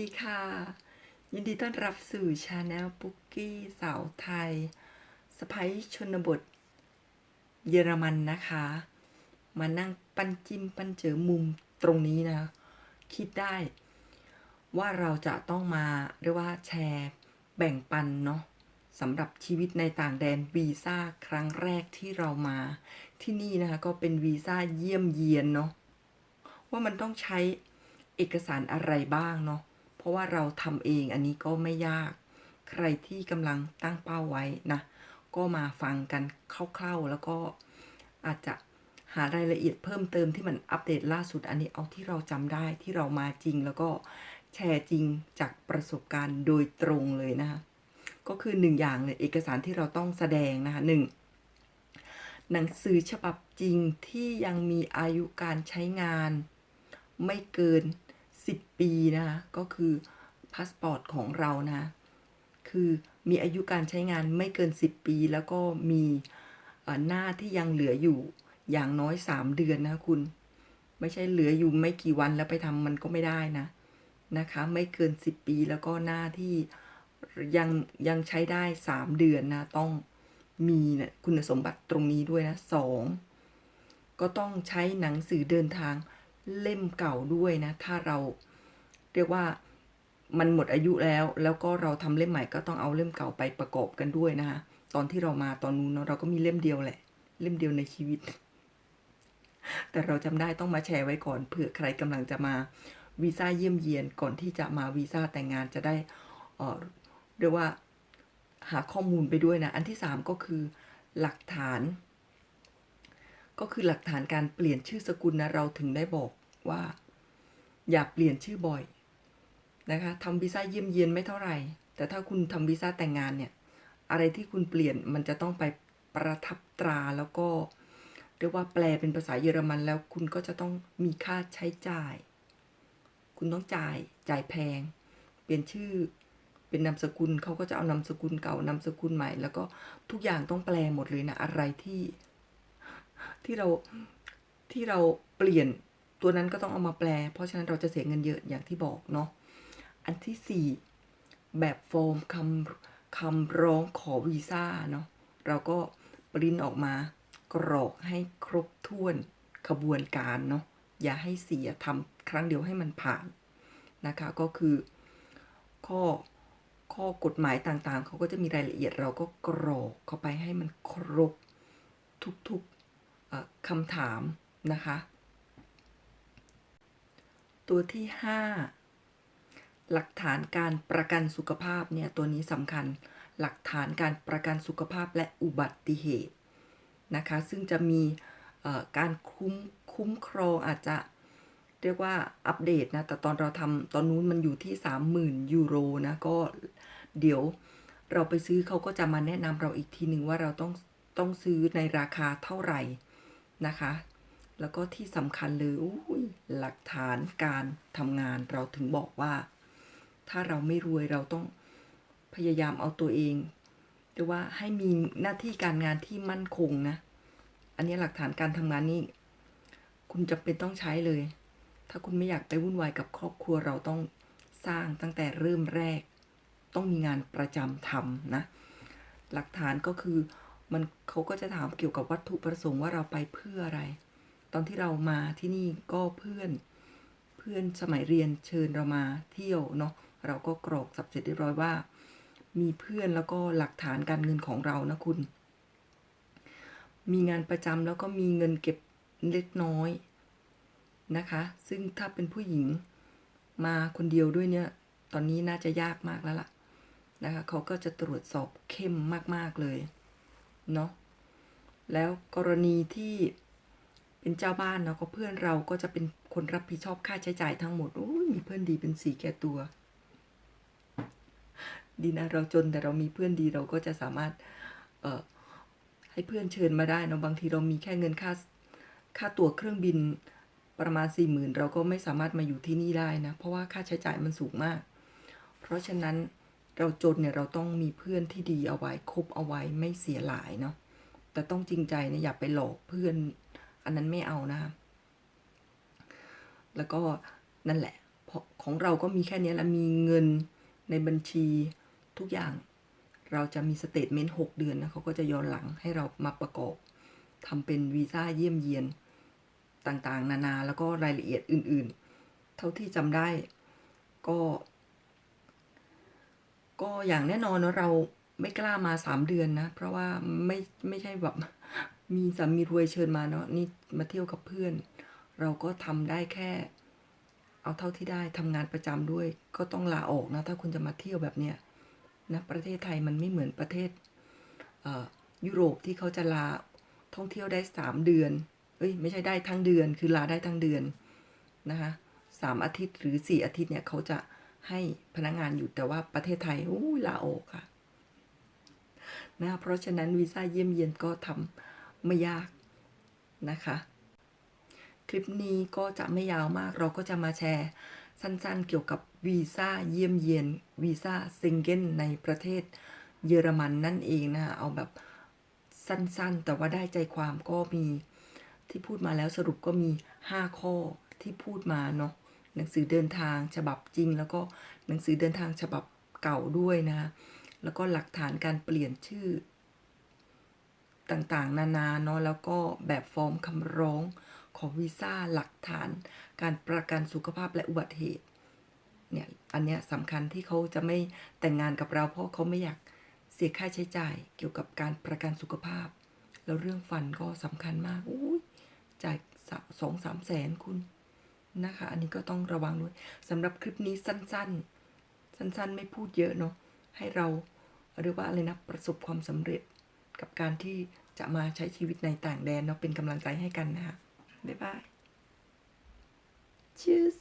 ดีค่ะ ยินดีต้อนรับสู่ชาแนลปุ๊กกี้สาวไทยสไปชนบท เยอรมันนะคะ มานั่งปั้นจิ้มปั้นเจอมุมตรงนี้นะ คิดได้ ว่าเราจะต้องมาเรียกว่าแชร์แบ่งปันเนาะสำหรับชีวิตในต่างแดนวีซ่าครั้งแรกที่เรามาที่นี่นะคะ ก็เป็นวีซ่าเยี่ยมเยียนเนาะว่ามันต้องใช้เอกสารอะไรบ้างเนาะ เพราะว่าเราทำเองอันนี้ก็ไม่ยาก ใครที่กำลังตั้งเป้าไว้นะ ก็มาฟังกันคร่าวๆแล้วก็อาจจะหารายละเอียดเพิ่มเติมที่มันอัปเดตล่าสุดอันนี้เอาที่เราจำได้ที่เรามาจริงแล้วก็แชร์จริงจากประสบการณ์โดยตรงเลยนะคะก็คือหนึ่งอย่างเลยเอกสารที่เราต้องแสดงนะคะหนึ่งหนังสือฉบับจริงที่ยังมีอายุการใช้งาน ไม่เกิน 10 ปีนะคะก็คือพาสปอร์ตของเรานะคือมีอายุการใช้งานไม่เกิน 10 ปี แล้วก็มีหน้าที่ยังเหลืออยู่อย่างน้อย 3 เดือนนะคุณ ไม่ใช่เหลืออยู่ไม่กี่วันแล้วไปทำมันก็ไม่ได้นะนะคะ ไม่เกิน 10 ปีแล้วก็หน้าที่ยังยังใช้ได้ 3 เดือนนะต้องมีนะคุณสมบัติตรงนี้ด้วยนะสองก็ต้องใช้หนังสือเดินทาง เล่มเก่าด้วยนะ ถ้าเราเรียกว่ามันหมดอายุแล้ว แล้วก็เราทำเล่มใหม่ก็ต้องเอาเล่มเก่าไปประกอบกันด้วยนะคะ ตอนที่เรามาตอนนู้นเนาะเราก็มีเล่มเดียวแหละ เล่มเดียวในชีวิต แต่เราจำได้ต้องมาแชร์ไว้ก่อนเผื่อใครกำลังจะมาวีซ่าเยี่ยมเยียนก่อนที่จะมาวีซ่าแต่งงานจะได้เออเรียกว่าหาข้อมูลไปด้วยนะ อันที่สามก็คือหลักฐาน ก็คือหลักฐานการเปลี่ยนชื่อสกุลนะเราถึงได้บอกว่า อย่าเปลี่ยนชื่อบ่อยนะคะทำวีซ่าเยี่ยมเยียนไม่เท่าไหร่ แต่ถ้าคุณทำวีซ่าแต่งงานเนี่ย อะไรที่คุณเปลี่ยนมันจะต้องไปประทับตราแล้วก็เรียกว่าแปลเป็นภาษาเยอรมันแล้วคุณก็จะต้องมีค่าใช้จ่าย คุณต้องจ่ายจ่ายแพง เปลี่ยนชื่อเป็นนามสกุลเขาก็จะเอานามสกุลเก่านามสกุลใหม่ แล้วก็ทุกอย่างต้องแปลหมดเลยนะอะไรที่ ที่เราที่เราเปลี่ยนตัวนั้นก็ต้องเอามาแปล เพราะฉะนั้นเราจะเสียเงินเยอะอย่างที่บอกเนาะอันที่สี่แบบฟอร์มคำคำร้องขอวีซ่าเนาะเราก็ปริ้นออกมากรอกให้ครบถ้วนขบวนการเนาะอย่าให้เสียทำครั้งเดียวให้มันผ่านนะคะก็คือข้อข้อกฎหมายต่างๆ เขาก็จะมีรายละเอียดเราก็กรอกเข้าไปให้มันครบทุก คำถามนะคะ ตัวที่ 5 หลักฐานการประกันสุขภาพเนี่ยตัวนี้สำคัญหลักฐานการประกันสุขภาพและอุบัติเหตุนะคะซึ่งจะมีการคุ้มคุ้มครองอาจจะเรียกว่าอัปเดตนะแต่ตอนเราทำตอนนู้นมันอยู่ที่ 30,000 ยูโรนะก็เดี๋ยวเราไปซื้อเขาก็จะมาแนะนำเราอีกทีหนึ่งว่าเราต้องต้องซื้อในราคาเท่าไหร่ นะคะ แล้วก็ที่สำคัญเลยยหลักฐานการทำงานเราถึงบอกว่า ถ้าเราไม่รวยเราต้องพยายามเอาตัวเองหรือว่าให้มีหน้าที่การงานที่มั่นคงนะ อันนี้หลักฐานการทำงานนี่คุณจำเป็นต้องใช้เลย ถ้าคุณไม่อยากไปวุ่นวายกับครอบครัวเราต้องสร้างตั้งแต่เริ่มแรก ต้องมีงานประจำทำนะ หลักฐานก็คือ มันเขาก็จะถามเกี่ยวกับวัตถุประสงค์ว่าเราไปเพื่ออะไร ตอนที่เรามาที่นี่ก็เพื่อน เพื่อนสมัยเรียนเชิญเรามาเที่ยวเนาะเราก็กรอกสับเสร็จเรียบร้อยว่า มีเพื่อนแล้วก็หลักฐานการเงินของเรานะคุณ มีงานประจำแล้วก็มีเงินเก็บเล็กน้อยนะคะ ซึ่งถ้าเป็นผู้หญิงมาคนเดียวด้วยเนี่ย ตอนนี้น่าจะยากมากแล้วล่ะนะคะเขาก็จะตรวจสอบเข้มมาก ๆ เลย เนาะแล้วกรณีที่เป็นเจ้าบ้านเนาะก็เพื่อนเราก็จะเป็นคนรับผิดชอบค่าใช้จ่ายทั้งหมดโอ้ยมีเพื่อนดีเป็นสีแก่ตัว ดีนะเราจนแต่เรามีเพื่อนดีเราก็จะสามารถเอ่อให้เพื่อนเชิญมาได้เนาะบางทีเรามีแค่เงินค่าค่าตั๋วเครื่องบินประมาณสี่หมื่นเราก็ไม่สามารถมาอยู่ที่นี่ได้นะ เพราะว่าค่าใช้จ่ายมันสูงมาก เพราะฉะนั้น เราจนเนี่ยเราต้องมีเพื่อนที่ดีเอาไว้คบเอาไว้ไม่เสียหลายเนาะแต่ต้องจริงใจนะอย่าไปหลอกเพื่อน อันนั้นไม่เอานะคะแล้วก็นั่นแหละของเราก็มีแค่นี้แหละมีเงินในบัญชีทุกอย่าง เราจะมีสเตทเมนต์หกเดือนนะเขาก็จะย้อนหลังให้เรามาประกอบทำเป็นวีซ่าเยี่ยมเยียนต่างๆ นานาแล้วก็รายละเอียดอื่น ๆ เท่าที่จำได้ก็ ก็อย่างแน่นอนเราไม่กล้ามาสามเดือนนะ เพราะว่าไม่ไม่ใช่แบบมีสามีรวยเชิญมาเนาะนี่มาเที่ยวกับเพื่อน เราก็ทำได้แค่ เอาเท่าที่ได้ทำงานประจำด้วย ก็ต้องลาออกนะ ถ้าคุณจะมาเที่ยวแบบเนี้ยนะประเทศไทยมันไม่เหมือนประเทศเยุโรปที่เขาจะลาท่องเที่ยวได้สามเดือนเอ้ยไม่ใช่ได้ทั้งเดือน คือลาได้ทั้งเดือนนะคะสามอาทิตย์หรือสี่อาทิตย์เนี่ยเขาจะ ให้พนักงานอยู่แต่ว่าประเทศไทยอู้ลาออกค่ะนะเพราะฉะนั้นวีซ่าเยี่ยมเยียนก็ทำไม่ยากนะคะ คลิปนี้ก็จะไม่ยาวมากเราก็จะมาแชร์ สั้นๆเกี่ยวกับวีซ่าเยี่ยมเยียนวีซ่าซิงเกิลในประเทศเยอรมันนั่นเองนะเอาแบบสั้นๆ แต่ว่าได้ใจความก็มีที่พูดมาแล้วสรุปก็มี 5 ข้อที่พูดมาเนาะ หนังสือเดินทางฉบับจริง แล้วก็หนังสือเดินทางฉบับเก่าด้วยนะแล้วก็หลักฐานการเปลี่ยนชื่อ ต่างๆ นานาเนาะแล้วก็แบบฟอร์มคำร้องของวีซ่าหลักฐาน การประกันสุขภาพและอุบัติเหตุเนี่ยอันเนี้ยสำคัญที่เขาจะไม่แต่งงานกับเรา เพราะเขาไม่อยากเสียค่าใช้จ่ายเกี่ยวกับการประกันสุขภาพ แล้วเรื่องฟันก็สำคัญมากอุ้ยจ่ายสองสามแสนคุณ นะคะ อันนี้ก็ต้องระวังด้วยสำหรับคลิปนี้สั้น ๆ สั้นๆ ไม่พูดเยอะเนาะให้เราเรียกว่าอะไรนะประสบความสำเร็จกับการที่จะมาใช้ชีวิตในต่างแดนเนาะเป็นกำลังใจให้กันนะคะบ๊ายบาย Tschüss